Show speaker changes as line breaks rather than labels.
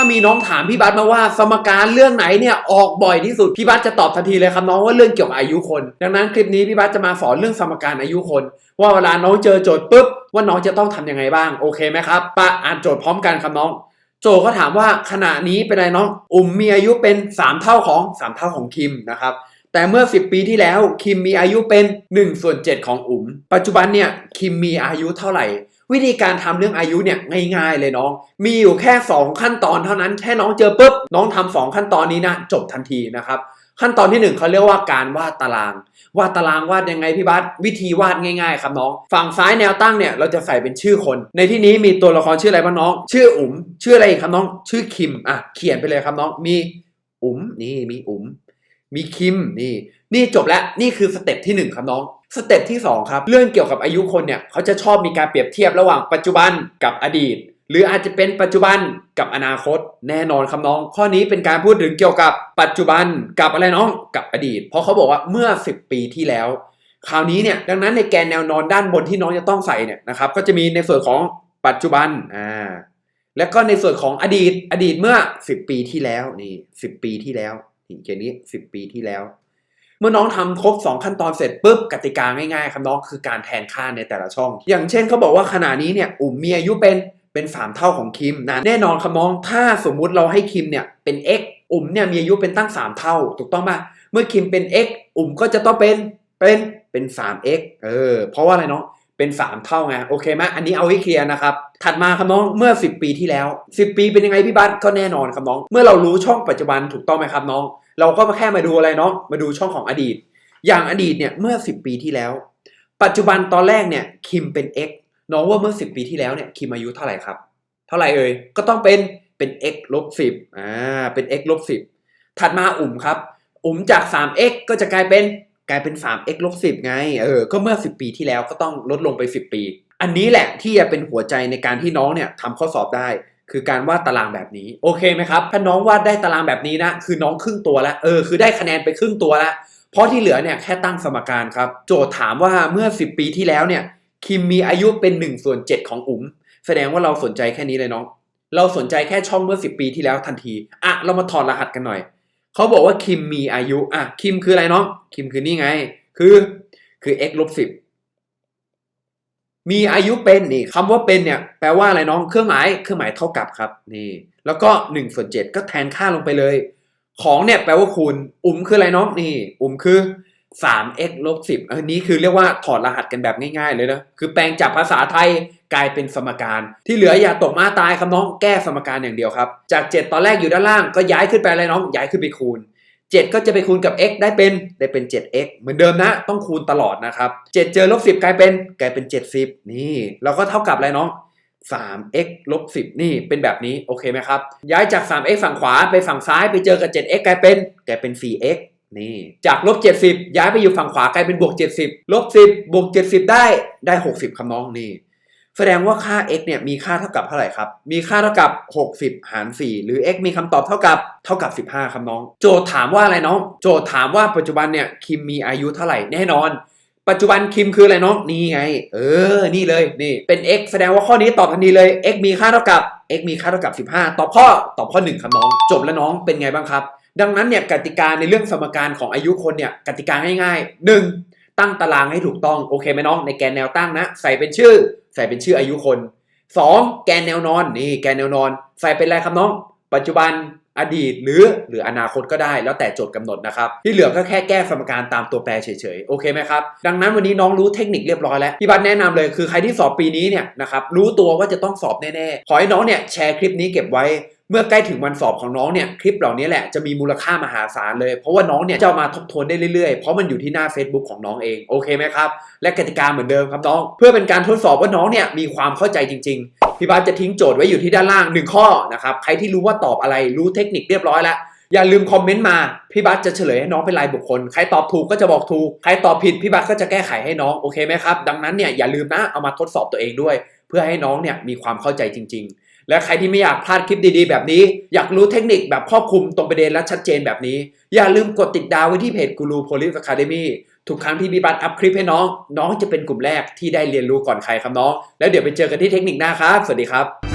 ถ้ามีน้องถามพี่บัสมาว่าสมการเรื่องไหนเนี่ยออกบ่อยที่สุด พี่บัสจะตอบทันทีเลยครับน้องว่าเรื่องเกี่ยวกับอายุคน ดังนั้นคลิปนี้พี่บัสจะมาสอนเรื่องสมการอายุคน ว่าเวลาน้องเจอโจทย์ปุ๊บว่าน้องจะต้องทำยังไงบ้างโอเคไหมครับปะอ่านโจทย์พร้อมกันครับน้อง โจทย์เขาถามว่าขณะนี้เป็นไรน้องอุ่มมีอายุเป็น 3 เท่าของ 3 เท่าของคิมนะครับแต่เมื่อ 10 ปีที่แล้วคิมมีอายุเป็น1ส่วน7ของอุ๋ม ปัจจุบันเนี่ยคิมมีอายุเท่าไหร่ วิธีการทำเรื่องอายุเนี่ยง่ายๆเลยน้อง มีอยู่แค่ 2 ขั้นตอนเท่านั้นแค่น้องเจอปุ๊บน้องทำสองขั้นตอนนี้นะจบทันทีนะครับขั้นตอนที่หนึ่งเขาเรียกว่าการวาดตาราง วาดตารางวาดยังไงพี่บัสวิธีวาดง่ายๆ ครับน้อง ฝั่งซ้ายแนวตั้งเนี่ยเราจะใส่เป็นชื่อคน ในที่นี้มีตัวละครชื่ออะไรบ้างน้อง ชื่ออุ๋มชื่ออะไรอีกครับน้อง ชื่อคิมอะเขียนไปเลยครับน้องมีอุ๋มนี่มีอุ๋มมีคิมนี่ นี่จบแล้วนี่คือสเต็ปที่หนึ่งครับน้อง สเต็ปที่สองครับ เรื่องเกี่ยวกับอายุคนเนี่ยเขาจะชอบมีการเปรียบเทียบระหว่างปัจจุบันกับอดีต หรืออาจจะเป็นปัจจุบันกับอนาคต แน่นอนครับน้อง ข้อนี้เป็นการพูดถึงเกี่ยวกับปัจจุบันกับอะไรน้องกับอดีต เพราะเขาบอกว่าเมื่อ 10 ปีที่แล้ว คราวนี้เนี่ยดังนั้นในแกนแนวนอนด้านบนที่น้องจะต้องใส่เนี่ยนะครับก็จะมีในส่วนของปัจจุบันอ่าแล้วก็ในส่วนของอดีตอดีตเมื่อ 10 ปีที่แล้วนี่10 ปีที่แล้วนี่เขียนนี้ 10 ปีที่แล้ว เมื่อน้องทำครบ 2 ขั้นตอนเสร็จปุ๊บกติกาง่ายๆครับน้องคือการแทนค่าในแต่ละช่อง อย่างเช่นเขาบอกว่าขณะนี้เนี่ยอุ่มมีอายุเป็นเป็น3เท่าของคิมนะแน่นอนครับน้องถ้าสมมุติเราให้คิมเนี่ยเป็น x อุ่มเนี่ยมีอายุเป็นตั้ง 3 เท่า ถูกต้องป่ะเมื่อคิมเป็น x อุ่มก็จะต้องเป็นเป็นเป็น 3x เออเพราะว่าอะไรเนาะเป็น 3 เท่าไงโอเคไหมอันนี้เอาให้เคลียร์นะครับถัดมาครับน้องเมื่อ 10 ปีที่แล้ว 10 ปีเป็นยังไงพี่บัสก็แน่นอนครับน้อง เมื่อเรารู้ช่องปัจจุบันถูกต้องไหมครับน้อง เราก็แค่มาดูอะไรเนาะมาดูช่องของอดีต อย่างอดีตเนี่ยเมื่อ 10 ปีที่แล้ว ปัจจุบันตอนแรกเนี่ยคิมเป็น x น้องว่าเมื่อ 10 ปีที่แล้วเนี่ยคิมอายุเท่าไหร่ครับ เท่าไหร่เอ่ยก็ต้องเป็นเป็น x ลบ10อ่าเป็น x ลบ10ถัดมาอุ่มครับ อุ่มจาก 3x ก็จะกลายเป็นกลายเป็น 3x ลบ10 ไง เออ ก็เมื่อ 10 ปีที่แล้วก็ต้องลดลงไป 10 ปี อันนี้แหละที่จะเป็นหัวใจในการที่น้องเนี่ยทำข้อสอบได้ คือการวาดตารางแบบนี้ โอเคไหมครับ ถ้าน้องวาดได้ตารางแบบนี้นะ คือน้องครึ่งตัวแล้ว เออ คือได้คะแนนไปครึ่งตัวแล้ว เพราะที่เหลือเนี่ยแค่ตั้งสมการครับ โจทย์ถามว่าเมื่อ 10 ปีที่แล้วเนี่ย คิมมีอายุเป็น1ส่วน7ของอุ๋ม แสดงว่าเราสนใจแค่นี้เลยน้อง เราสนใจแค่ช่องเมื่อ 10 ปีที่แล้วทันที อะ เรามาถอดรหัสกันหน่อย เขาบอกว่าคิมมีอายุ อะ คิมคืออะไรน้อง คิมคือนี่ไง คือ คือ x ลบ10 มีอายุเป็นนี่คำว่าเป็นเนี่ยแปลว่าอะไรน้องเครื่องหมายเครื่องหมายเท่ากับครับนี่แล้วก็1ส่วน7ก็แทนค่าลงไปเลย ของเนี่ยแปลว่าคูณอุ๋มคืออะไรน้องนี่ อุ๋มคือ 3x ลบ10อันนี้คือเรียกว่าถอดรหัสกันแบบง่ายๆเลยนะคือแปลงจากภาษาไทยกลายเป็นสมการ ที่เหลืออย่าตกมาตายครับน้องแก้สมการอย่างเดียวครับ จาก 7 ตอนแรกอยู่ด้านล่างก็ย้ายขึ้นไปอะไรน้องย้ายขึ้นไปคูณ 7 ก็จะไปคูณกับ x ได้เป็นได้เป็น 7x เหมือนเดิมนะต้องคูณตลอดนะครับ7เจอลบ10 กลายเป็นกลายเป็น 70 นี่ เราก็เท่ากับอะไรน้อง 3x ลบ10 นี่เป็นแบบนี้โอเคไหมครับ ย้ายจาก 3x ฝั่งขวาไปฝั่งซ้ายไปเจอกับ 7x กลายเป็นกลายเป็น 4x นี่จากลบ70 ย้ายไปอยู่ฝั่งขวากลายเป็นบวก70ลบ10บวก70 ได้ได้ 60คำน้องนี่ แสดงว่าค่า x เนี่ยมีค่าเท่ากับเท่าไหร่ครับ มีค่าเท่ากับ 60 หาร 4 หรือ x มีคำตอบเท่ากับเท่ากับ 15 ครับน้อง โจทย์ถามว่าอะไรน้อง โจทย์ถามว่าปัจจุบันเนี่ยคิมมีอายุเท่าไหร่แน่นอน ปัจจุบันคิมคืออะไรน้อง นี่ไง เออ นี่เลย นี่ เป็น x แสดงว่าข้อนี้ตอบทันทีเลย x มีค่าเท่ากับ x มีค่าเท่ากับ 15 ตอบข้อ ตอบข้อ 1 ครับน้อง จบแล้วน้อง เป็นไงบ้างครับ ดังนั้นเนี่ยกติกาในเรื่องสมการของอายุคนเนี่ยกติกาง่ายๆ 1. ตั้งตารางให้ถูกต้องโอเคไหมน้องในแกนแนวตั้งนะ ใส่เป็นชื่อ ใส่เป็นชื่ออายุคน 2. แกนแนวนอนนี่แกนแนวนอน ใส่เป็นอะไรครับน้อง ปัจจุบันอดีตหรือหรืออนาคตก็ได้แล้วแต่โจทย์กำหนดนะครับ ที่เหลือก็แค่แก้สมการตามตัวแปรเฉยๆ โอเคไหมครับ ดังนั้นวันนี้น้องรู้เทคนิคเรียบร้อยแล้ว พี่บัตแนะนำเลยคือใครที่สอบปีนี้เนี่ยนะครับรู้ตัวว่าจะต้องสอบแน่ๆ ขอให้น้องเนี่ยแชร์คลิปนี้เก็บไว้ เมื่อใกล้ถึงวันสอบของน้องเนี่ยคลิปเหล่านี้แหละจะมีมูลค่ามหาศาลเลย เพราะว่าน้องเนี่ยจะมาทบทวนได้เรื่อยๆ เพราะมันอยู่ที่หน้า Facebook ของน้องเองโอเคไหมครับ และกติกาเหมือนเดิมครับน้อง เพื่อเป็นการทดสอบว่าน้องเนี่ยมีความเข้าใจจริงๆพี่บาสจะทิ้งโจทย์ไว้อยู่ที่ด้านล่าง 1 ข้อนะครับใครที่รู้ว่าตอบอะไรรู้เทคนิคเรียบร้อยแล้วอย่าลืมคอมเมนต์มา พี่บัสจะเฉลยให้น้องเป็นรายบุคคล ใครตอบถูกก็จะบอกถูก ใครตอบผิดพี่บัสก็จะแก้ไขให้น้อง โอเคไหมครับ ดังนั้นเนี่ยอย่าลืมนะ เอามาทดสอบตัวเองด้วย เพื่อให้น้องเนี่ยมีความเข้าใจจริง ๆ และใครที่ไม่อยากพลาดคลิปดีๆ แบบนี้ อยากรู้เทคนิคแบบครอบคลุมตรงประเด็นและชัดเจนแบบนี้ อย่าลืมกดติดดาวไว้ที่เพจกูรูโพลิสอะคาเดมี่ทุกครั้งที่พี่บัสอัพคลิปให้น้อง น้องจะเป็นกลุ่มแรกที่ได้เรียนรู้ก่อนใครครับน้อง แล้วเดี๋ยวไปเจอกันที่เทคนิคหน้าครับ สวัสดีครับ